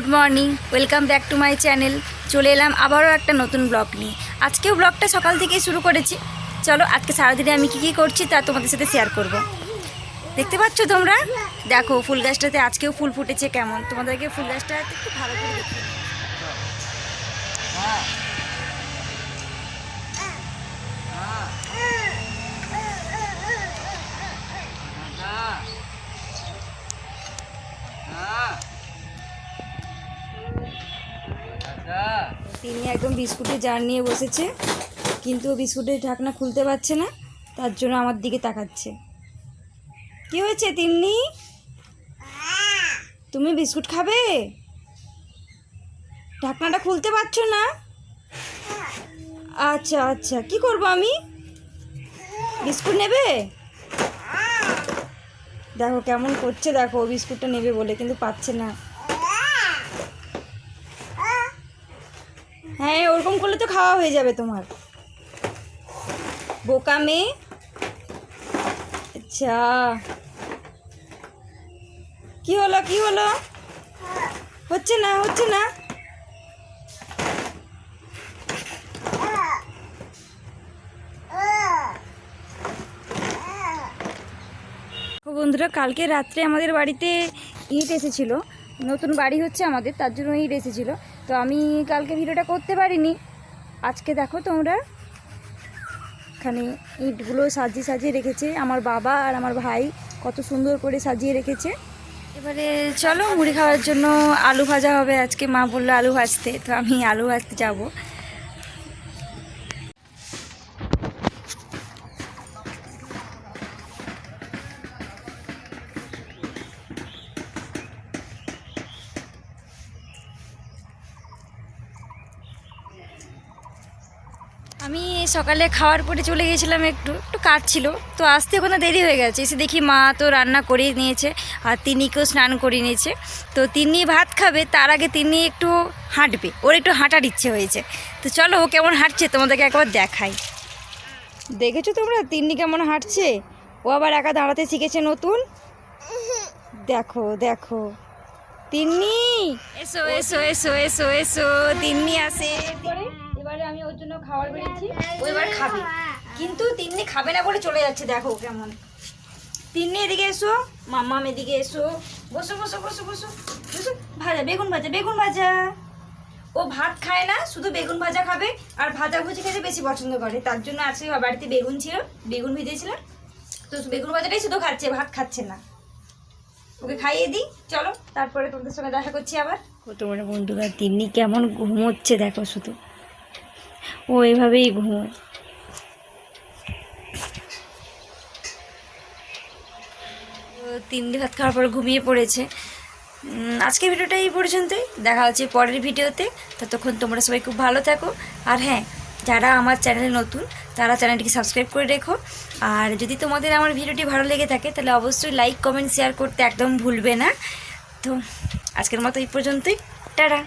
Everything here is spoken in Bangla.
Good morning welcome back to my channel চলে এলাম আবারও একটা নতুন ব্লগ নিয়ে। আজকেও ব্লগটা সকাল থেকেই শুরু করেছি। চলো, আজকে সারাদিনে আমি কী কী করছি তা তোমাদের সাথে শেয়ার করব। দেখতে পাচ্ছ তোমরা? দেখো, ফুল গাছটাতে আজকেও ফুল ফুটেছে কেমন। তোমাদেরকে ফুল গাছটা একটু ভালো করে দেখি তিনি একদম বিস্কুটের জার নিয়ে বসেছে, কিন্তু বিস্কুটের ঢাকনা খুলতে পারছে না, তার জন্য আমার দিকে তাকাচ্ছে। কি হয়েছে তিন্নি? তুমি বিস্কুট খাবে? ঢাকনাটা খুলতে পারছ না? আচ্ছা আচ্ছা কি করব আমি? বিস্কুট নেবে? দেখো কেমন করছে, দেখো বিস্কুটটা নেবে বলে, কিন্তু পাচ্ছে না। হ্যাঁ ওরকম করলে তো খাওয়া হয়ে যাবে তোমার। বোকা মেয়ে আচ্ছা। কি হলো কি হলো? হচ্ছে না হচ্ছে না। বন্ধুরা, কালকে রাত্রে আমাদের বাড়িতে ইট এসেছিল। নতুন বাড়ি হচ্ছে আমাদের, তার জন্য ইট এসেছিল। তো আমি কালকে ভিডিওটা করতে পারিনি। আজকে দেখো তোমরা এখানে ইটগুলো সাজিয়ে সাজিয়ে রেখেছে। আমার বাবা আর আমার ভাই কত সুন্দর করে সাজিয়ে রেখেছে। এবারে চলো মুড়ি খাওয়ার জন্য আলু ভাজা হবে। আজকে মা বলল আলু ভাজতে। তো আমি আলু ভাজতে যাব। সকালে খাওয়ার পরে চলে গিয়েছিলাম একটু একটু কাজ ছিল তো আসতে ওখানে দেরি হয়ে গেছে। এসে দেখি মা তো রান্না করে নিয়েছে আর তিনিকেও স্নান করে নিয়েছে। তো তিনি ভাত খাবে তার আগে তিনি একটু হাঁটবে। ওর একটু হাঁটার ইচ্ছে হয়েছে। তো চলো ও কেমন হাঁটছে তোমাদেরকে একবার দেখাই। দেখেছ তোমরা? তিন্নি কেমন হাঁটছে? ও আবার একা দাঁড়াতে শিখেছে নতুন? দেখো দেখো। তিন্নি! এসো এসো এসো এসো এসো তিন্নি আসে। এবারে আমি ওর জন্য খাবার বেরিয়েছি ও এবার খাবে। কিন্তু তিন্নি খাবে না বলে চলে যাচ্ছে দেখো কেমন। তিন্নি এদিকে এসো মাম্মাম এদিকে এসো। বসো বসো বসো বসো বসো। ভাজা বেগুন ভাজা বেগুন ভাজা। ও ভাত খায় না শুধু বেগুন ভাজা খাবে আর ভাজা ভুজি খেতে বেশি পছন্দ করে। তার জন্য আজকে বাড়িতে বেগুন ছিল বেগুন ভেজেছিলাম। তো বেগুন ভাজাটাই শুধু খাচ্ছে ভাত খাচ্ছে না। ওকে খাইয়ে দিই চলো। তারপরে তোমাদের সঙ্গে দেখা করছি আবার। তোমার বন্ধুরা তিন্নি কেমন ঘুমোচ্ছে দেখো শুধু। ও এভাবেই ঘুমোয় তো তিন্নি ভাত খাওয়ার পর ঘুমিয়ে পড়েছে। আজকের ভিডিওটা এই পর্যন্তই। দেখা হচ্ছে পরের ভিডিওতে। ততক্ষণ তোমরা সবাই খুব ভালো থাকো। আর হ্যাঁ যারা আমার চ্যানেলে নতুন, তারা চ্যানেলটিকে সাবস্ক্রাইব করে রেখো। আর যদি তোমাদের আমার ভিডিওটি ভালো লেগে থাকে, তাহলে অবশ্যই লাইক, কমেন্ট, শেয়ার করতে একদম ভুলবে না। তো আজকের মতো এই পর্যন্তই। টাটা!